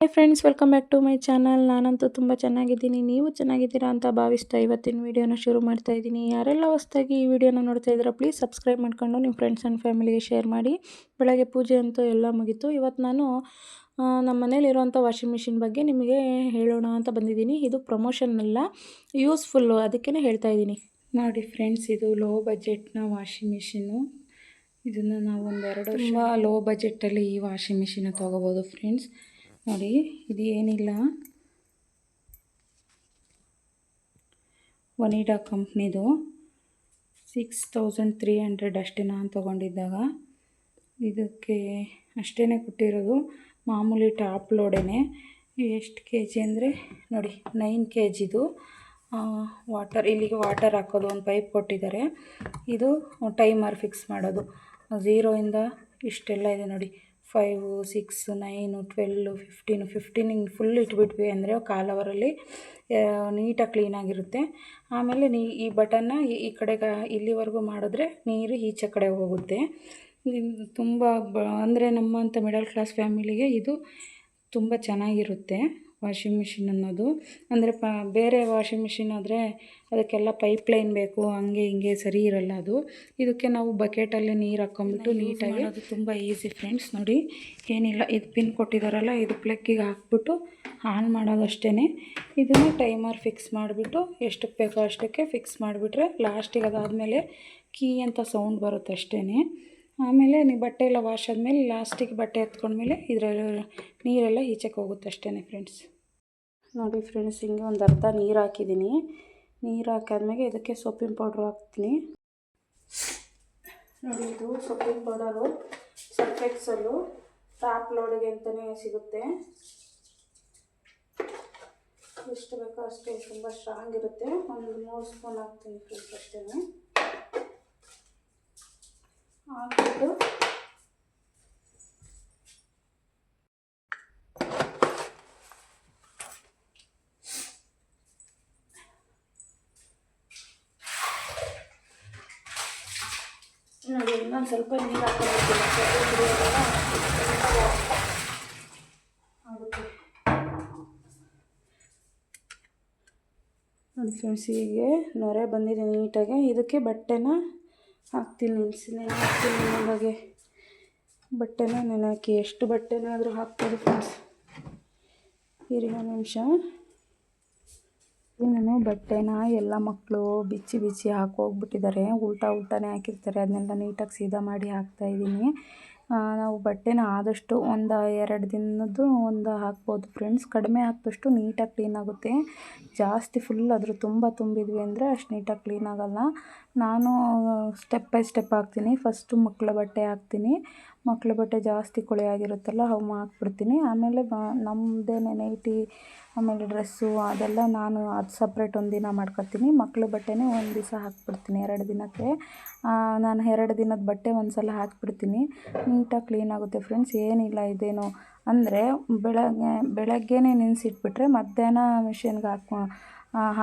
Hi friends welcome back to my channel ನಾನಂತೂ ತುಂಬ ಚೆನ್ನಾಗಿದ್ದೀನಿ. ನೀವು ಚೆನ್ನಾಗಿದ್ದೀರಾ ಅಂತ ಭಾವಿಸ್ತಾ ಇವತ್ತಿನ ವೀಡಿಯೋನ ಶುರು ಮಾಡ್ತಾ ಇದ್ದೀನಿ. ಯಾರೆಲ್ಲ ಹೊಸ್ದಾಗಿ ಈ ವಿಡಿಯೋನ ನೋಡ್ತಾ ಇದ್ದೀರಾ ಪ್ಲೀಸ್ ಸಬ್ಸ್ಕ್ರೈಬ್ ಮಾಡ್ಕೊಂಡು ನಿಮ್ಮ ಫ್ರೆಂಡ್ಸ್ ಆ್ಯಂಡ್ ಫ್ಯಾಮಿಲಿಗೆ ಶೇರ್ ಮಾಡಿ. ಬೆಳಗ್ಗೆ ಪೂಜೆ ಅಂತೂ ಎಲ್ಲ ಮುಗೀತು. ಇವತ್ತು ನಾನು ನಮ್ಮ ಮನೇಲಿರುವಂಥ ವಾಷಿಂಗ್ ಮಿಷಿನ್ ಬಗ್ಗೆ ನಿಮಗೆ ಹೇಳೋಣ ಅಂತ ಬಂದಿದ್ದೀನಿ. ಇದು ಪ್ರಮೋಷನ್ ಅಲ್ಲ ಯೂಸ್ಫುಲ್ಲು ಅದಕ್ಕೇ ಹೇಳ್ತಾ ಇದ್ದೀನಿ. ನೋಡಿ ಫ್ರೆಂಡ್ಸ್ ಇದು ಲೋ ಬಜೆಟ್ನ ವಾಷಿಂಗ್ ಮಿಷಿನು ಇದನ್ನು ನಾವು ಒಂದೆರಡು ವರ್ಷ ಲೋ ಬಜೆಟಲ್ಲಿ ಈ ವಾಷಿಂಗ್ ಮಿಷಿನ ತೊಗೋಬೋದು ಫ್ರೆಂಡ್ಸ್ ನೋಡಿ, ಇದು ಏನಿಲ್ಲ. ಒನಿಡಾ ಕಂಪ್ನಿದು ಸಿಕ್ಸ್ ತೌಸಂಡ್ ತ್ರೀ ಹಂಡ್ರೆಡ್ ಅಷ್ಟೇ ನಾನು ತೊಗೊಂಡಿದ್ದಾಗ. ಇದಕ್ಕೆ ಅಷ್ಟೇ ಕೊಟ್ಟಿರೋದು. ಮಾಮೂಲಿ ಟಾಪ್ ಲೋಡೇ ಎಷ್ಟು ಕೆ ಜಿ ಅಂದರೆ, ನೋಡಿ, ನೈನ್ ಕೆ ಜಿದು ವಾಟರ್, ಇಲ್ಲಿಗೆ ವಾಟರ್ ಹಾಕೋದು ಒಂದು ಪೈಪ್ ಕೊಟ್ಟಿದ್ದಾರೆ. ಇದು ಟೈಮರ್ ಫಿಕ್ಸ್ ಮಾಡೋದು. ಝೀರೋಯಿಂದ ಇಷ್ಟೆಲ್ಲ ಇದೆ ನೋಡಿ. Five six nine twelve fifteen fifteen ಹಿಂಗೆ ಫುಲ್ ಇಟ್ಬಿಟ್ವಿ ಅಂದರೆ ಕಾಲ್ ಅವರಲ್ಲಿ ನೀಟಾಗಿ ಕ್ಲೀನಾಗಿರುತ್ತೆ ಆಮೇಲೆ ನೀ, ಈ ಬಟನ್ನ ಈ ಕಡೆಗೆ ಇಲ್ಲಿವರೆಗೂ ಮಾಡಿದ್ರೆ ನೀರು ಈಚೆ ಕಡೆ ಹೋಗುತ್ತೆ. ತುಂಬ ಬ, ಅಂದರೆ ನಮ್ಮಂಥ ಮಿಡಲ್ ಕ್ಲಾಸ್ ಫ್ಯಾಮಿಲಿಗೆ ಇದು ತುಂಬ ಚೆನ್ನಾಗಿರುತ್ತೆ. ವಾಷಿಂಗ್ ಮಿಷಿನ್ ಅನ್ನೋದು. ಅಂದರೆ ಪ ಬೇರೆ ವಾಷಿಂಗ್ ಮಿಷಿನ್ ಆದರೆ ಅದಕ್ಕೆಲ್ಲ ಪೈಪ್ ಲೈನ್ ಬೇಕು ಹಂಗೆ ಹಿಂಗೆ ಸರಿ ಇರಲ್ಲ ಅದು. ಇದಕ್ಕೆ ನಾವು ಬಕೆಟಲ್ಲಿ ನೀರು ಹಾಕ್ಕೊಂಬಿಟ್ಟು ನೀಟಾಗಿ ಅದು ತುಂಬ ಈಸಿ ಫ್ರೆಂಡ್ಸ್ ನೋಡಿ ಏನಿಲ್ಲ ಇದು ಪಿನ್ ಕೊಟ್ಟಿದ್ದಾರಲ್ಲ ಇದು ಪ್ಲಕ್ಕಿಗೆ ಹಾಕ್ಬಿಟ್ಟು ಆನ್ ಮಾಡೋದಷ್ಟೇ ಇದನ್ನು ಟೈಮರ್ ಫಿಕ್ಸ್ ಮಾಡಿಬಿಟ್ಟು ಎಷ್ಟಕ್ಕೆ ಬೇಕೋ ಅಷ್ಟಕ್ಕೆ ಫಿಕ್ಸ್ ಮಾಡಿಬಿಟ್ರೆ ಲಾಸ್ಟಿಗೆ ಅದಾದಮೇಲೆ ಕೀ ಅಂತ ಸೌಂಡ್ ಬರುತ್ತೆ ಅಷ್ಟೇ ಆಮೇಲೆ ನೀವು ಬಟ್ಟೆ ಎಲ್ಲ ವಾಶ್ ಆದಮೇಲೆ ಲಾಸ್ಟಿಗೆ ಬಟ್ಟೆ ಎತ್ಕೊಂಡ್ಮೇಲೆ ಇದರಲ್ಲಿ ನೀರೆಲ್ಲ ಈಚೆಗೆ ಹೋಗುತ್ತೆ ಅಷ್ಟೇ ಫ್ರೆಂಡ್ಸ್ ನೋಡಿ ಫ್ರೆಂಡ್ಸ್ ಹಿಂಗೆ ಒಂದು ಅರ್ಧ ನೀರು ಹಾಕಿದ್ದೀನಿ. ನೀರು ಹಾಕಾದ್ಮೇಲೆ ಇದಕ್ಕೆ ಸೊಪ್ಪಿನ ಪೌಡ್ರ್ ಹಾಕ್ತೀನಿ. ನೋಡಿ ಇದು ಸೊಪ್ಪಿನ ಪೌಡರು ಸರ್ಫೆಕ್ಸಲ್ಲು ಟಾಪ್ ಲೋಡಿಗೆ ಅಂತಲೇ ಸಿಗುತ್ತೆ. ಎಷ್ಟು ಬೇಕೋ ಅಷ್ಟೇ, ತುಂಬ ಸ್ಟ್ರಾಂಗ್ ಇರುತ್ತೆ. ಒಂದು ಮೂರು ಸ್ಪೂನ್ ಹಾಕ್ತೀನಿ ಫ್ರೆಂಡ್ಸ್ ಅಷ್ಟೇ ಹಾಕ್ಬಿಟ್ಟು ನೋಡಿ ಇನ್ನೊಂದು ಸ್ವಲ್ಪ ನೀರು ಹಾಕೋಬೇಕು ನೋಡಿ ಫ್ರೆಂಡ್ಸ್ ಹೀಗೆ ನೊರೆ ಬಂದಿದೆ ನೀಟಾಗಿ. ಇದಕ್ಕೆ ಬಟ್ಟೆನ ಹಾಕ್ತೀನಿ ನೆನೆಸಿ ನೆನೆ ಹಾಕ್ತೀನಿ ಹಾಗೆ ಬಟ್ಟೆನ ನೆನೆ ಹಾಕಿ ಎಷ್ಟು ಬಟ್ಟೆನಾದರೂ ಹಾಕ್ಬೋದು ಫ್ರೆಂಡ್ಸ್ ಒಂದು ನಿಮಿಷ. ನಾನು ಬಟ್ಟೆನ ಎಲ್ಲ ಮಕ್ಕಳು ಬಿಚ್ಚಿ ಬಿಚ್ಚಿ ಹಾಕೋಗ್ಬಿಟ್ಟಿದ್ದಾರೆ ಉಲ್ಟಾ ಉಲ್ಟಾನೇ ಹಾಕಿರ್ತಾರೆ. ಅದನ್ನೆಲ್ಲ ನೀಟಾಗಿ ಸೀದಾ ಮಾಡಿ ಹಾಕ್ತಾಯಿದ್ದೀನಿ ನಾವು ಬಟ್ಟೆನ ಆದಷ್ಟು ಒಂದು ಎರಡು ದಿನದ್ದು ಒಂದು ಹಾಕ್ಬೋದು ಫ್ರೆಂಡ್ಸ್. ಕಡಿಮೆ ಹಾಕಿದಷ್ಟು ನೀಟಾಗಿ ಕ್ಲೀನ್ ಆಗುತ್ತೆ. ಜಾಸ್ತಿ ಫುಲ್ ಅದ್ರ ತುಂಬ ತುಂಬಿದ್ವಿ ಅಂದರೆ ಅಷ್ಟು ನೀಟಾಗಿ ಕ್ಲೀನ್ ಆಗೋಲ್ಲ. ನಾನು ಸ್ಟೆಪ್ ಬೈ ಸ್ಟೆಪ್ ಹಾಕ್ತೀನಿ. ಫಸ್ಟು ಮಕ್ಕಳ ಬಟ್ಟೆ ಹಾಕ್ತೀನಿ. ಮಕ್ಕಳ ಬಟ್ಟೆ ಜಾಸ್ತಿ ಕೊಳೆ ಆಗಿರುತ್ತಲ್ಲ, ಅವು ಹಾಕ್ಬಿಡ್ತೀನಿ. ಆಮೇಲೆ ನಮ್ಮದೇನೆ ನೈಟಿ ಆಮೇಲೆ ಡ್ರೆಸ್ಸು ಅದೆಲ್ಲ ನಾನು ಅದು ಸಪ್ರೇಟ್ ಒಂದು ದಿನ ಮಾಡ್ಕೊತೀನಿ. ಮಕ್ಕಳ ಬಟ್ಟೆನೇ ಒಂದು ದಿವಸ ಹಾಕ್ಬಿಡ್ತೀನಿ, ಎರಡು ದಿನಕ್ಕೆ. ನಾನು ಎರಡು ದಿನದ ಬಟ್ಟೆ ಒಂದು ಸಲ ಹಾಕ್ಬಿಡ್ತೀನಿ. ನೀಟಾಗಿ ಕ್ಲೀನ್ ಆಗುತ್ತೆ ಫ್ರೆಂಡ್ಸ್ ಏನಿಲ್ಲ, ಇದೇನು ಅಂದರೆ ಬೆಳಗ್ಗೆ, ಬೆಳಗ್ಗೆನೇ ನೆನೆಸಿಟ್ಬಿಟ್ರೆ ಮಧ್ಯಾಹ್ನ ಮಿಷಿನ್ಗೆ ಹಾಕಿ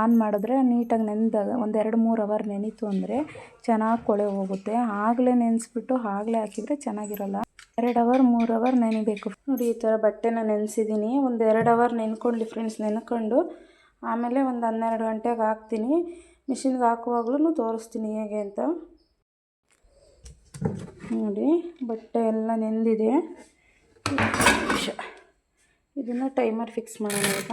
ಆನ್ ಮಾಡಿದ್ರೆ ನೀಟಾಗಿ ನೆನೆದಾಗ ಒಂದು ಎರಡು ಮೂರು ಅವರ್ ನೆನೀತು ಅಂದರೆ ಚೆನ್ನಾಗಿ ಕೊಳೆ ಹೋಗುತ್ತೆ. ಆಗಲೇ ನೆನೆಸ್ಬಿಟ್ಟು ಆಗಲೇ ಹಾಕಿದರೆ ಚೆನ್ನಾಗಿರಲ್ಲ. ಎರಡು ಅವರ್ ಮೂರು ಅವರ್ ನೆನಿಬೇಕು. ನೋಡಿ, ಈ ಥರ ಬಟ್ಟೆನ ನೆನೆಸಿದ್ದೀನಿ ಒಂದು ಎರಡು ಅವರ್ ನೆನ್ಕೊಂಡು ಫ್ರೆಂಡ್ಸ್ ನೆನ್ಕೊಂಡು ಆಮೇಲೆ ಒಂದು ಹನ್ನೆರಡು ಗಂಟೆಗೆ ಹಾಕ್ತೀನಿ. ಮಿಷಿನ್ಗೆ ಹಾಕುವಾಗ್ಲೂ ತೋರಿಸ್ತೀನಿ ಹೇಗೆ ಅಂತ. ನೋಡಿ, ಬಟ್ಟೆ ಎಲ್ಲ ನೆಂದಿದೆ. ನಿಮಿಷ. ಇದನ್ನು ಟೈಮರ್ ಫಿಕ್ಸ್ ಮಾಡೋಣ ಈಗ.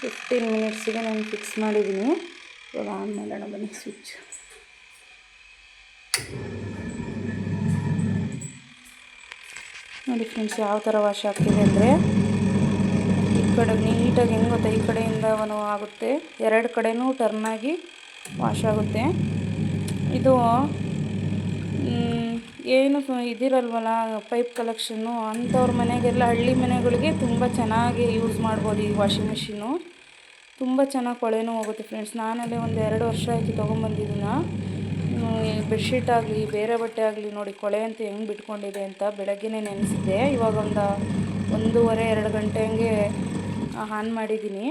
ಫಿಫ್ಟೀನ್ ಮಿನಿಟ್ಸಿಗೆ ನಾನು ಫಿಕ್ಸ್ ಮಾಡಿದ್ದೀನಿ ಇವಾಗ ಆನ್ ಮಾಡೋಣ ಬನ್ನಿ ಸ್ವಿಚ್ ನೋಡಿ ಫ್ರೆಂಡ್ಸ್ ಯಾವ ಥರ ವಾಶ್ ಆಗ್ತಿದೆ ಅಂದರೆ ಈ ಕಡೆ ನೀಟಾಗಿ ಹೆಂಗೆ ಗೊತ್ತಾ? ಈ ಕಡೆಯಿಂದ ಆಗುತ್ತೆ. ಎರಡು ಕಡೆನೂ ಟರ್ನಾಗಿ ವಾಶ್ ಆಗುತ್ತೆ. ಇದು ಏನು ಇದಿರಲ್ವಲ್ಲ ಪೈಪ್ ಕಲೆಕ್ಷನ್ನು ಅಂಥವ್ರ ಮನೆಗೆಲ್ಲ, ಹಳ್ಳಿ ಮನೆಗಳಿಗೆ ತುಂಬ ಚೆನ್ನಾಗಿ ಯೂಸ್ ಮಾಡ್ಬೋದು ಈ ವಾಷಿಂಗ್ ಮಿಷಿನ್ನು ತುಂಬ ಚೆನ್ನಾಗಿ ಕೊಳೆನೂ ಹೋಗುತ್ತೆ ಫ್ರೆಂಡ್ಸ್ ನಾನಲ್ಲೇ ಒಂದು ಎರಡು ವರ್ಷ ಆಯಿತು ತೊಗೊಂಬಂದಿದ್ದೀನ ಬೆಡ್ಶೀಟ್ ಆಗಲಿ, ಬೇರೆ ಬಟ್ಟೆ ಆಗಲಿ ನೋಡಿ ಕೊಳೆ ಅಂತ ಹೆಂಗೆ ಬಿಟ್ಕೊಂಡಿದೆ ಅಂತ ಬೆಳಗ್ಗೆನೇ ನೆನೆಸಿದ್ದೆ. ಇವಾಗ ಒಂದು ಒಂದೂವರೆ, ಎರಡು ಗಂಟೆ ಹಂಗೆ ಆನ್ ಮಾಡಿದ್ದೀನಿ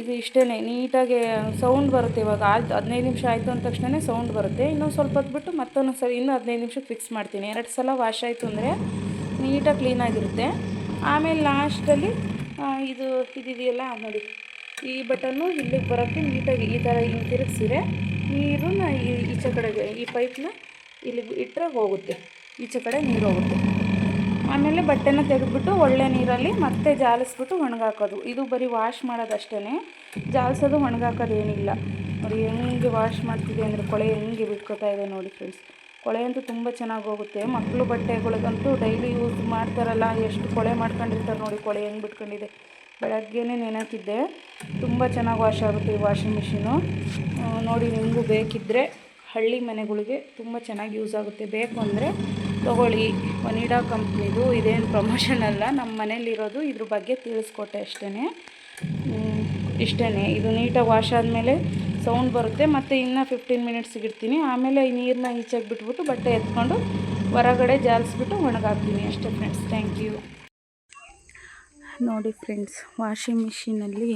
ಇದು ಇಷ್ಟೇ ನೀಟಾಗಿ ಸೌಂಡ್ ಬರುತ್ತೆ ಇವಾಗ. ಆಯ್ತು ಹದಿನೈದು ನಿಮಿಷ ಆಯಿತು ಅಂದ ತಕ್ಷಣ ಸೌಂಡ್ ಬರುತ್ತೆ. ಇನ್ನೊಂದು ಸ್ವಲ್ಪ ಹೊತ್ತು ಬಿಟ್ಟು ಮತ್ತೊಂದು ಸರಿ, ಇನ್ನೂ ಹದಿನೈದು ನಿಮಿಷಕ್ಕೆ ಫಿಕ್ಸ್ ಮಾಡ್ತೀನಿ. ಎರಡು ಸಲ ವಾಶ್ ಆಯಿತು ಅಂದರೆ ನೀಟಾಗಿ ಕ್ಲೀನಾಗಿರುತ್ತೆ ಆಮೇಲೆ ಲಾಸ್ಟಲ್ಲಿ ಇದು ಇದಿದೆಯಲ್ಲ ನೋಡಿ, ಈ ಬಟನ್ನು ಇಲ್ಲಿಗೆ ಬರೋಕ್ಕೆ ನೀಟಾಗಿ ಈ ಥರ ಹಿಂಗೆ ತಿರುಗಿಸಿದ್ರೆ ನೀರನ್ನ ಈಚೆ ಕಡೆಗೆ, ಈ ಪೈಪ್ನ ಇಲ್ಲಿಗೆ ಇಟ್ಟರೆ ಹೋಗುತ್ತೆ. ಈಚೆ ಕಡೆ ನೀರು ಹೋಗುತ್ತೆ. ಆಮೇಲೆ ಬಟ್ಟೆನ ತೆಗೆದುಬಿಟ್ಟು ಒಳ್ಳೆ ನೀರಲ್ಲಿ ಮತ್ತೆ ಜಾಲಿಸ್ಬಿಟ್ಟು ಒಣಗಾಕೋದು. ಇದು ಬರೀ ವಾಶ್ ಮಾಡೋದಷ್ಟೇ ಜಾಲಿಸೋದು, ಒಣಗಾಕೋದು ಏನಿಲ್ಲ. ನೋಡಿ ಹೆಂಗೆ ವಾಶ್ ಮಾಡ್ತಿದೆ ಅಂದರೆ ಕೊಳೆ ಹೆಂಗೆ ಬಿಟ್ಕೋತಾ ಇದೆ ನೋಡಿ ಫ್ರೆಂಡ್ಸ್ ಕೊಳೆ ಅಂತೂ ತುಂಬ ಚೆನ್ನಾಗಿ ಹೋಗುತ್ತೆ. ಮಕ್ಕಳು ಬಟ್ಟೆಗಳಿಗಂತೂ ಡೈಲಿ ಯೂಸ್ ಮಾಡ್ತಾರಲ್ಲ, ಎಷ್ಟು ಕೊಳೆ ಮಾಡ್ಕೊಂಡಿರ್ತಾರೆ ನೋಡಿ ಕೊಳೆ ಹೆಂಗೆ ಬಿಟ್ಕೊಂಡಿದೆ. ಬೆಳಗ್ಗೆನೇ ನೆನಕಿದ್ದೆ ತುಂಬ ಚೆನ್ನಾಗಿ ವಾಶ್ ಆಗುತ್ತೆ ಈ ವಾಷಿಂಗ್ ಮಿಷಿನು ನೋಡಿ ನಿಮಗೂ ಬೇಕಿದ್ದರೆ ಹಳ್ಳಿ ಮನೆಗಳಿಗೆ ತುಂಬ ಚೆನ್ನಾಗಿ ಯೂಸ್ ಆಗುತ್ತೆ. ಬೇಕು ಅಂದರೆ ತೊಗೊಳ್ಳಿ. ಒನಿಡಾ ಕಂಪ್ನಿದು ಇದೇನು ಪ್ರಮೋಷನ್ ಅಲ್ಲ. ನಮ್ಮ ಮನೇಲಿರೋದು ಇದ್ರ ಬಗ್ಗೆ ತಿಳಿಸ್ಕೊಟ್ಟೆ ಅಷ್ಟೇ ಇಷ್ಟೇ ಇದು ನೀಟಾಗಿ ವಾಶ್ ಆದಮೇಲೆ ಸೌಂಡ್ ಬರುತ್ತೆ. ಮತ್ತು ಇನ್ನೂ ಫಿಫ್ಟೀನ್ ಮಿನಿಟ್ಸಿಗೆ ಇಡ್ತೀನಿ. ಆಮೇಲೆ ಈ ನೀರನ್ನ ಈಚಾಗಿ ಬಿಟ್ಬಿಟ್ಟು ಬಟ್ಟೆ ಎತ್ಕೊಂಡು ಹೊರಗಡೆ ಜಾಲಿಸ್ಬಿಟ್ಟು ಒಣಗಾಕ್ತೀನಿ ಅಷ್ಟೇ ಫ್ರೆಂಡ್ಸ್ ಥ್ಯಾಂಕ್ ಯು ನೋಡಿ ಫ್ರೆಂಡ್ಸ್ ವಾಷಿಂಗ್ ಮಿಷಿನಲ್ಲಿ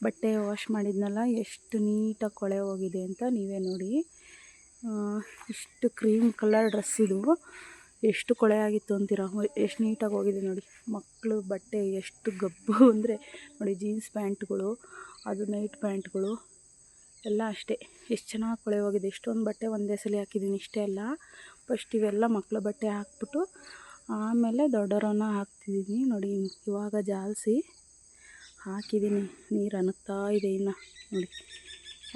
ಬಟ್ಟೆ ವಾಶ್ ಮಾಡಿದ್ನಲ್ಲ, ಎಷ್ಟು ನೀಟಾಗಿ ಕೊಳೆ ಹೋಗಿದೆ ಅಂತ ನೀವೇ ನೋಡಿ. ಇಷ್ಟು ಕ್ರೀಮ್ ಕಲರ್ ಡ್ರೆಸ್ ಇದು. ಎಷ್ಟು ಕೊಳೆ ಆಗಿತ್ತು ಅಂತೀರ? ಎಷ್ಟು ನೀಟಾಗಿ ಹೋಗಿದೆ ನೋಡಿ. ಮಕ್ಕಳು ಬಟ್ಟೆ ಎಷ್ಟು ಗಬ್ಬು ಅಂದರೆ ನೋಡಿ ಜೀನ್ಸ್ ಪ್ಯಾಂಟ್ಗಳು, ಅದು ನೈಟ್ ಪ್ಯಾಂಟ್ಗಳು, ಎಲ್ಲ ಅಷ್ಟೇ. ಎಷ್ಟು ಚೆನ್ನಾಗಿ ಕೊಳೆ ಹೋಗಿದೆ. ಇಷ್ಟೊಂದು ಬಟ್ಟೆ ಒಂದೇ ಸಲ ಹಾಕಿದ್ದೀನಿ, ಇಷ್ಟೇ ಅಲ್ಲ. ಫಸ್ಟ್ ಇವೆಲ್ಲ ಮಕ್ಕಳ ಬಟ್ಟೆ ಹಾಕ್ಬಿಟ್ಟು ಆಮೇಲೆ ದೊಡ್ಡವರನ್ನ ಹಾಕ್ತಿದ್ದೀನಿ ನೋಡಿ ಇವಾಗ ಜಾಲಿಸಿ. ಹಾಕಿದ್ದೀನಿ. ನೀರು ಅನ್ನುತ್ತಾ ಇದೆ ಇನ್ನು. ನೋಡಿ,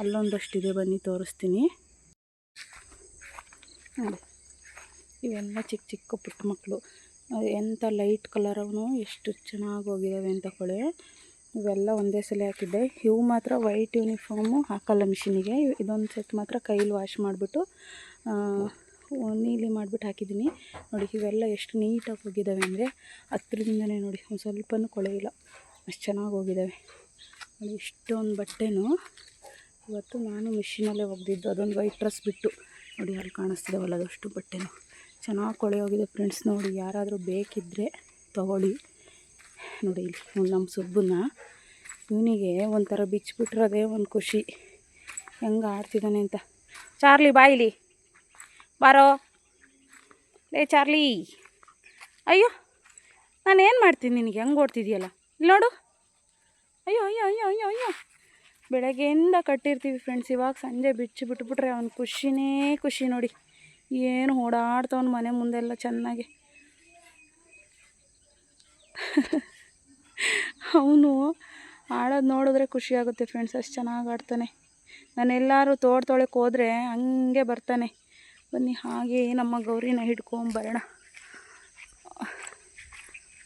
ಅಲ್ಲೊಂದಷ್ಟಿದೆ ಬನ್ನಿ, ತೋರಿಸ್ತೀನಿ. ನೋಡಿ, ಇವೆಲ್ಲ ಚಿಕ್ಕ ಚಿಕ್ಕ ಪುಟ್ಟ ಮಕ್ಕಳು ಎಂಥ ಲೈಟ್ ಕಲರ್ ಅವನು ಎಷ್ಟು ಚೆನ್ನಾಗಿ ಹೋಗಿದ್ದಾವೆ ಅಂತ ಕೊಳೆ. ಇವೆಲ್ಲ ಒಂದೇ ಸಲ ಹಾಕಿದ್ದೆ. ಇವು ಮಾತ್ರ ವೈಟ್ ಯೂನಿಫಾರ್ಮು ಹಾಕಲ್ಲ ಮಿಷಿನಿಗೆ. ಇದೊಂದು ಸೆಟ್ ಮಾತ್ರ ಕೈಲಿ ವಾಶ್ ಮಾಡಿಬಿಟ್ಟು ನೀಲಿ ಮಾಡಿಬಿಟ್ಟು ಹಾಕಿದ್ದೀನಿ. ನೋಡಿ, ಇವೆಲ್ಲ ಎಷ್ಟು ನೀಟಾಗಿ ಹೋಗಿದ್ದಾವೆ ಅಂದರೆ ಹತ್ರದಿಂದನೇ ನೋಡಿ, ಒಂದು ಸ್ವಲ್ಪನೂ ಇಲ್ಲ. ಅಷ್ಟು ಚೆನ್ನಾಗಿ ಹೋಗಿದ್ದಾವೆ ಇಷ್ಟೊಂದು ಬಟ್ಟೆನೂ ಇವತ್ತು ನಾನು ಮಿಷಿನಲ್ಲೇ ಒಗೆದಿದ್ದು. ಅದೊಂದು ವೈಟ್ ಡ್ರೆಸ್ ಬಿಟ್ಟು. ನೋಡಿ, ಅಲ್ಲಿ ಕಾಣಿಸ್ತಿದ್ದಾವಲ್ಲ ಅದಷ್ಟು ಬಟ್ಟೆನೂ. ಚೆನ್ನಾಗಿ ಕೊಳೆ ಹೋಗಿದೆ ಫ್ರೆಂಡ್ಸ್. ನೋಡಿ, ಯಾರಾದರೂ ಬೇಕಿದ್ದರೆ ತಗೊಳ್ಳಿ. ನೋಡಿ, ಇಲ್ಲಿ ನಮ್ಮ ಸುಬ್ಬನ್ನ ಇವನಿಗೆ ಒಂಥರ ಬಿಚ್ಚಿಬಿಟ್ರೆ ಅದೇ ಒಂದು ಖುಷಿ. ಹೆಂಗೆ ಆಡ್ತಿದ್ದಾನೆ ಅಂತ. ಚಾರ್ಲಿ ಬಾಯಿಲಿ ಬಾರೋ. ಲೇ, ಚಾರ್ಲಿ. ಅಯ್ಯೋ ನಾನು ಏನು ಮಾಡ್ತೀನಿ ನಿನಗೆ? ಹೆಂಗೆ ಓಡ್ತಿದ್ಯಲ್ಲ? ಇಲ್ಲಿ ನೋಡು. ಅಯ್ಯೋ ಅಯ್ಯೋ ಅಯ್ಯೋ ಅಯ್ಯೋ ಅಯ್ಯೋ. ಬೆಳಗ್ಗೆಯಿಂದ ಕಟ್ಟಿರ್ತೀವಿ ಫ್ರೆಂಡ್ಸ್ ಇವಾಗ ಸಂಜೆ ಬಿಚ್ಚಿ ಬಿಟ್ಬಿಟ್ರೆ ಅವ್ನ ಖುಷಿನೇ ಖುಷಿ ನೋಡಿ. ಏನು ಓಡಾಡ್ತವ್ನು ಮನೆ ಮುಂದೆಲ್ಲ ಚೆನ್ನಾಗಿ. ಅವನು ಆಡೋದು ನೋಡಿದ್ರೆ ಖುಷಿಯಾಗುತ್ತೆ ಫ್ರೆಂಡ್ಸ್ ಅಷ್ಟು ಚೆನ್ನಾಗಿ ಆಡ್ತಾನೆ. ನಾನೆಲ್ಲರೂ ತೋಟ ತೊಳಕ್ಕೆ ಹೋದರೆ ಹಂಗೆ ಬರ್ತಾನೆ. ಬನ್ನಿ, ಹಾಗೆ ನಮ್ಮ ಗೌರಿನ ಹಿಡ್ಕೊಂಬರೋಣ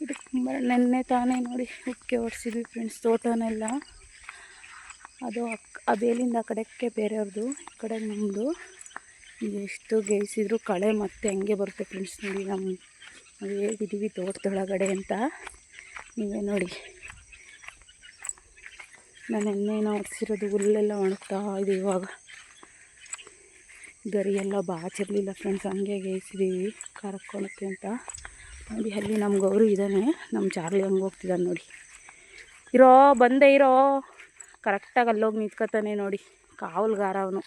ಹಿಡ್ಕೊಂಬರೋಣ ನೆನ್ನೆ ತಾನೇ ನೋಡಿ ಉಕ್ಕಿ ಓಡಿಸಿದ್ವಿ ಫ್ರೆಂಡ್ಸ್ ತೋಟನೆಲ್ಲ. ಅದು ಅಕ್ ಆ ಬೇಲಿಂದ ಆ ಕಡೆಗೆ ಬೇರೆಯವ್ರದ್ದು ಈ ಕಡೆ ನಮ್ಮದು ಎಷ್ಟು ಗೇಯಿಸಿದ್ರು ಕಳೆ ಮತ್ತೆ ಹಂಗೆ ಬರುತ್ತೆ ಫ್ರೆಂಡ್ಸ್ ನೋಡಿ ನಮ್ಮ ನಾವು ಹೇಗಿದ್ದೀವಿ ತೋಟದೊಳಗಡೆ ಅಂತ. ನೀವೇ ನೋಡಿ. ನಾನು ಎಣ್ಣೆನ ಒಡಿಸಿರೋದು ಹುಲ್ಲೆಲ್ಲ ಒಣಗ್ತಾ ಇದೆ ಇವಾಗ. ಗರಿ ಎಲ್ಲ ಬಾಚಿರಲಿಲ್ಲ ಫ್ರೆಂಡ್ಸ್ ಹಂಗೆ ಗೇಯಿಸಿದ್ದೀವಿ ಕರ್ಕೊಳಕ್ಕೆ ಅಂತ. ನೋಡಿ ಅಲ್ಲಿ ನಮ್ಮ ಗೌರಿ ಇದ್ದಾನೆ ನಮ್ಮ ಚಾರ್ಲಿ ಹಂಗೆ ಹೋಗ್ತಿದ್ದಾನೆ ನೋಡಿ. ಇರೋ, ಬಂದೆ ಇರೋ. ಕರೆಕ್ಟಾಗಿ ಅಲ್ಲೋಗಿ ನಿಂತ್ಕೊತಾನೆ ನೋಡಿ. ಕಾವಲ್ಗಾರ ಅವನು.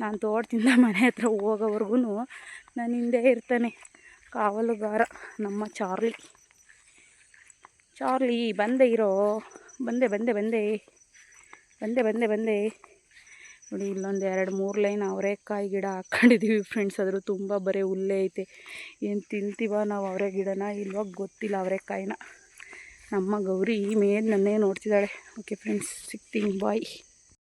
ನಾನು ತೋಟದಿಂದ ಮನೆ ಹತ್ರ ಹೋಗೋವರೆಗೂ ನಾನು ಹಿಂದೆ ಇರ್ತಾನೆ. ಕಾವಲುಗಾರ, ನಮ್ಮ ಚಾರ್ಲಿ. ಚಾರ್ಲಿ, ಬಂದೆ ಇರೋ. ಬಂದೆ ಬಂದೆ ಬಂದೆ. ಬಂದೆ ಬಂದೆ ಬಂದೆ. ನೋಡಿ, ಇಲ್ಲೊಂದು ಎರಡು, ಮೂರು ಲೈನ್ ಅವರೆಕಾಯಿ ಗಿಡ ಹಾಕ್ಕೊಂಡಿದ್ದೀವಿ ಫ್ರೆಂಡ್ಸ್ ಆದರೂ ತುಂಬ ಬರೀ ಹುಲ್ಲೇ ಐತೆ. ಏನು ತಿಂತೀವ ನಾವು ಅವರೆ ಗಿಡನ ಇಲ್ವಾಗ ಗೊತ್ತಿಲ್ಲ ಅವರೆಕಾಯಿನ. ನಮ್ಮ ಗೌರಿ ಮೇದ್ ನನ್ನೇ ನೋಡ್ತಿದ್ದಾಳೆ. ಓಕೆ ಫ್ರೆಂಡ್ಸ್ ಸಿಗ್ತೀನಿ ಬಾಯ್